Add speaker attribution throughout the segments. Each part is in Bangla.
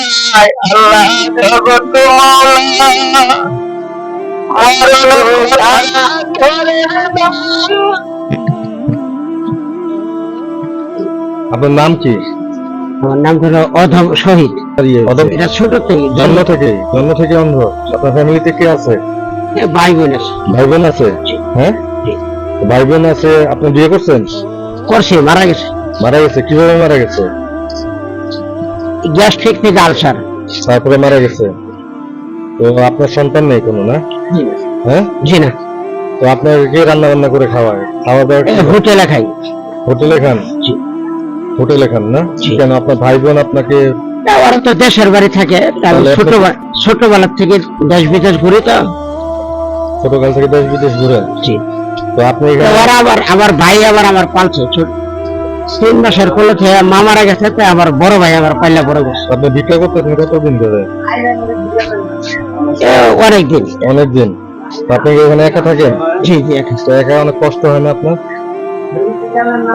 Speaker 1: আল্লাহ জগত
Speaker 2: আপনার নাম কি?
Speaker 3: আমার নাম হলো অধম শহীদ।
Speaker 2: অদম
Speaker 3: এটা ছোট থেকে
Speaker 2: জন্ম থেকে। জন্ম থেকে অন্ধ। আপনার ফ্যামিলিতে কে আছে?
Speaker 3: ভাই বোন আছে।
Speaker 2: ভাই বোন আছে হ্যাঁ? ভাই বোন আছে আপনি বিয়ে করছেন?
Speaker 3: করছে মারা গেছে।
Speaker 2: মারা গেছে কীভাবে মারা গেছে?
Speaker 3: গ্যাস্ট্রিক থেকে আলসার।
Speaker 2: তারপরে মারা গেছে। তো আপনার সন্তান নেই কোনো না? হ্যাঁ?
Speaker 3: জি না।
Speaker 2: তো আপনাকে কে রান্না বান্না করে খাওয়ায়? খাওয়া দাওয়া
Speaker 3: হোটেলে খাই।
Speaker 2: হোটেলে খান?
Speaker 3: জি।
Speaker 2: হোটেলে খান না? কেন আপনার ভাই বোন আপনাকে
Speaker 3: ওরা তো দেশের বাড়ি থাকে। ছোট ছোটবেলার থেকে দেশ বিদেশ ঘুরে তো।
Speaker 2: ছোটকাল থেকে দেশ বিদেশ ঘুরেন
Speaker 3: জি।
Speaker 2: তো আপনি
Speaker 3: আবার আমার ভাই আবার আমার পালছে। ছোট তিন মাসের কোলে থেকে মা মারা গেছে তো আমার বড় ভাই আমার বড় গেছে
Speaker 2: আপনি ভিক্ষা করতেছেন কতদিন ধরে?
Speaker 3: এ অনেকদিন।
Speaker 2: অনেকদিন। তো আপনি কি এখানে একা থাকেন?
Speaker 3: জি জি
Speaker 2: তো একা অনেক কষ্ট হয় না আপনার?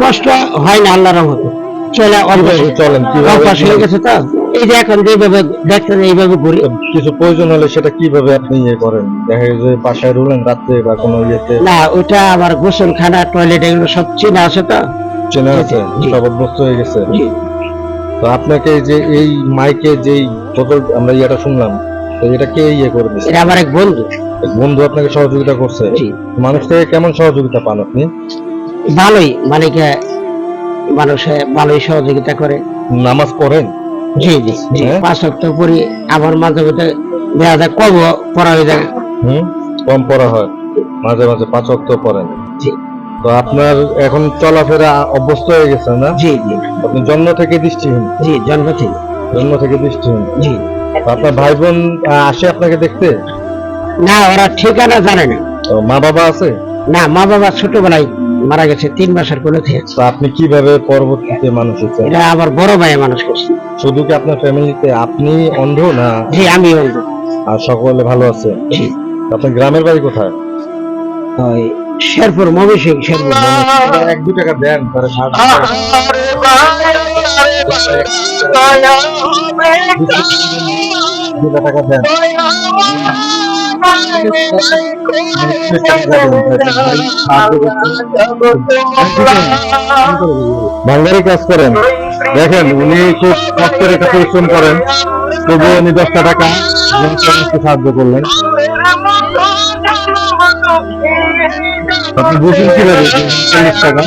Speaker 3: কষ্ট হয় না আল্লাহর রহমতে। চলে অভ্যাস
Speaker 2: চলেন
Speaker 3: অভ্যাস হয়ে গেছে তো। এই যে এখন যেভাবে দেখতেন এইভাবে ঘুরি।
Speaker 2: কিছু প্রয়োজন হলে সেটা কীভাবে আপনি ইয়ে করেন? দেখা যে বাসায় রুলেন রাত্রে বা কোনো ইয়েতে।
Speaker 3: না ওইটা আমার গোসলখানা টয়লেট এগুলো সব চেনা আছে তো।
Speaker 2: চেনা আছে। হয়ে গেছে। তো আপনাকে যে এই মাইকে যেই আমরা ইয়েটা শুনলাম তো এটা কে ইয়ে করে দিচ্ছে
Speaker 3: এটা আমার এক বন্ধু।
Speaker 2: বন্ধু আপনাকে সহযোগিতা করছে? মানুষ থেকে কেমন সহযোগিতা পান আপনি?
Speaker 3: ভালোই মানে কি মানুষে ভালোই সহযোগিতা করে।
Speaker 2: নামাজ পড়েন?
Speaker 3: জি জি
Speaker 2: হ্যাঁ?
Speaker 3: পাঁচ সপ্তাহ পরি আমার মাঝে মাঝে দেখা যায় কম পড়া হয়ে যায়।
Speaker 2: হুম? কম পড়া হয়। মাঝে মাঝে পাঁচ অক্ট পড়েন।
Speaker 3: জি।
Speaker 2: তো আপনার এখন চলাফেরা অভ্যস্ত হয়ে গেছে না?
Speaker 3: জি জি।
Speaker 2: আপনি জন্ম থেকে দৃষ্টিহীন?
Speaker 3: জি জন্ম থেকে।
Speaker 2: জন্ম থেকে দৃষ্টিহীন?
Speaker 3: জি।
Speaker 2: আপনার ভাই বোন আসে আপনাকে দেখতে?
Speaker 3: না ওরা ঠিকানা জানে না।
Speaker 2: তো মা বাবা আছে?
Speaker 3: না মা বাবা ছোটবেলায় মারা গেছে তিন মাসের কোলে থেকে
Speaker 2: তো আপনি কীভাবে পরবর্তীতে মানুষ হচ্ছেন
Speaker 3: এটা আমার বড় ভাই মানুষ করছে
Speaker 2: শুধু কি আপনার ফ্যামিলিতে আপনি অন্ধ না?
Speaker 3: জি আমি বন্ধু
Speaker 2: আর সকলে ভালো আছে?
Speaker 3: জি।
Speaker 2: আপনার গ্রামের বাড়ি কোথায়?
Speaker 3: ওই শেরপুর মবি সিং শেরপুর
Speaker 2: এক দু টাকা দেন দুটা টাকা। দেন। বাঙালি কাজ করেন। দেখেন উনি খুব কষ্টের একটা পরিশ্রম করেন। তবুও উনি দশটা টাকা। সাহায্য করলেন। আপনি বুঝুন কীভাবে? চল্লিশ টাকা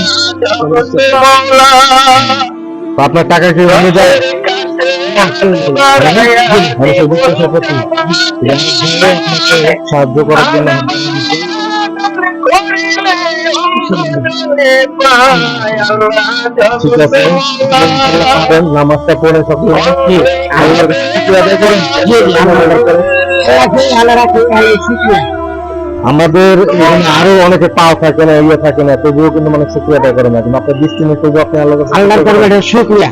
Speaker 2: আপনার টাকা কি অনুযায়ী মানুষের সাহায্য করার জন্য। ঠিক আছে। নামাজটা পড়ে সব আদায় করেন। আমাদের আরও অনেকে পাও থাকে না ইয়ে থাকে না তবুও কিন্তু মানে শুক্রিয়া করে না। কিন্তু আপনার দৃষ্টি নেই তবুও আপনি আল্লাহর কাছে
Speaker 3: আল্লাহর
Speaker 2: শুকরিয়া
Speaker 3: শুক্রিয়া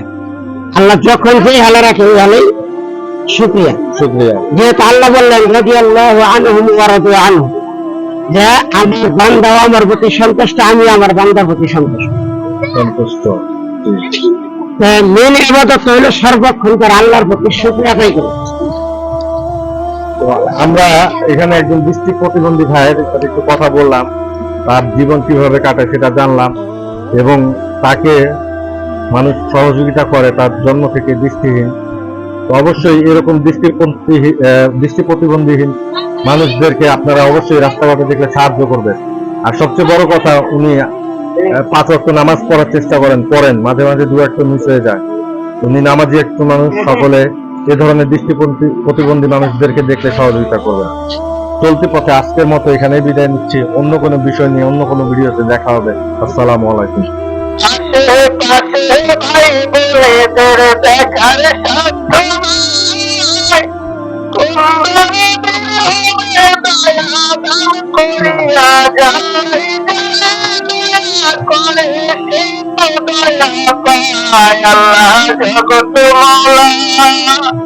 Speaker 3: আল্লাহ যখন যে হালা রাখে ওই হালেই শুক্রিয়া
Speaker 2: শুক্রিয়া
Speaker 3: যেহেতু আল্লাহ বললেন রাজি আল্লাহ আনহুম ওয়ারাদু আনহু যে আমার বান্দাও আমার প্রতি সন্তুষ্ট আমি আমার বান্দার প্রতি সন্তুষ্ট।
Speaker 2: সন্তুষ্ট।
Speaker 3: মেন ইবাদত হইল সর্বক্ষণকার আল্লাহর প্রতি শুক্রিয়া আদায় করে।
Speaker 2: আমরা এখানে একজন দৃষ্টি প্রতিবন্ধী ভাইয়ের সাথে একটু কথা বললাম, তার জীবন কীভাবে কাটায় সেটা জানলাম এবং তাকে মানুষ সহযোগিতা করে, তার জন্ম থেকে দৃষ্টিহীন। তো অবশ্যই এরকম দৃষ্টি দৃষ্টি প্রতিবন্ধীহীন মানুষদেরকে আপনারা অবশ্যই রাস্তাঘাটে দেখলে সাহায্য করবেন আর সবচেয়ে বড় কথা, উনি পাঁচ ওয়াক্ত নামাজ পড়ার চেষ্টা করেন, পড়েন, মাঝে মাঝে দু একটা মিস হয়ে যায়। উনি নামাজি একটু মানুষ, সকলে এ ধরনের দৃষ্টি প্রতি- প্রতিবন্ধী মানুষদেরকে দেখলে সহযোগিতা করবেন চলতি পথে আজকের মতো এখানে বিদায় নিচ্ছি অন্য কোনো বিষয় নিয়ে অন্য কোনো ভিডিওতে দেখা হবে আসসালামু আলাইকুম
Speaker 1: আল্লাহ জগত মৌলা